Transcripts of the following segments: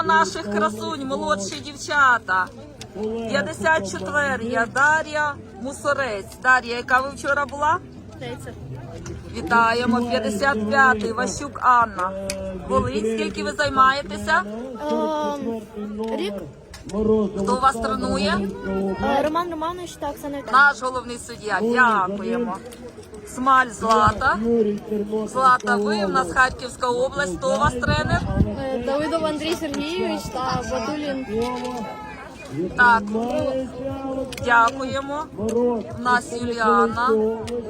Вітаємо наших красунь, молодші дівчата. 54 Дар'я Мусорець. Дар'я, яка ви вчора була? Вітаємо. 55-й Ващук Анна. Волинь, скільки ви займаєтеся? Ем, Рік Хто вас тренує? е, Роман Романович та Оксана Віталіївна. Наш головний суддя. Дякуємо. Смаль Злата. Злата, ви в нас Харківська область. Хто у вас тренер? Е, Давидов Андрій Сергійович та Батулін. Так, дякуємо. У нас Юліана.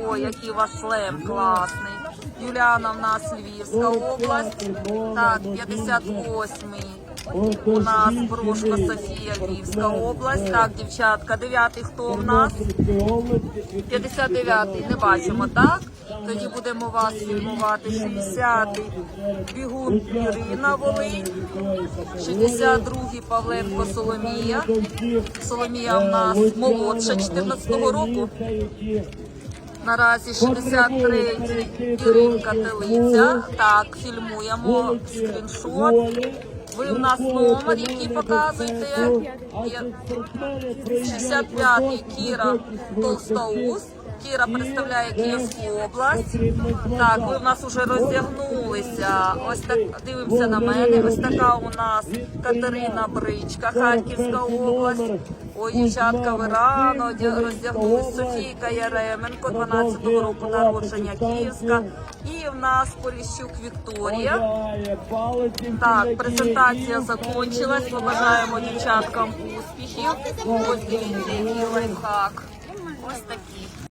Ой, який у вас шлем класний. Юліана в нас Львівська область. Так, 58-й. У нас Брошко Софія, Львівська область. Так, дівчатка, дев'ятий хто в нас? 59-й, не бачимо, так? Тоді будемо вас фільмувати. 60-й Бігун Ірина Волинь. 62-й Павленко Соломія. Соломія в нас молодша 14-го року. Наразі 63-й Іринка Телиця. Так, фільмуємо скріншот. Ви в нас номер, який показуєте. Є 65-й Кіра Толстоус. Кіра представляє Київську область. Так, ви в нас вже роздягнулися. Ось так дивимося на мене. Ось така у нас Катерина Бричка, Харківська область. Ой, дівчатка, ви рано роздягнулись. Софійка Яременко, 12-го року народження Київська. І в нас Поліщук Вікторія. Так, презентація закончилась. Побажаємо дівчаткам успіхів. Ось дивіться, який лайфхак. Ось такий.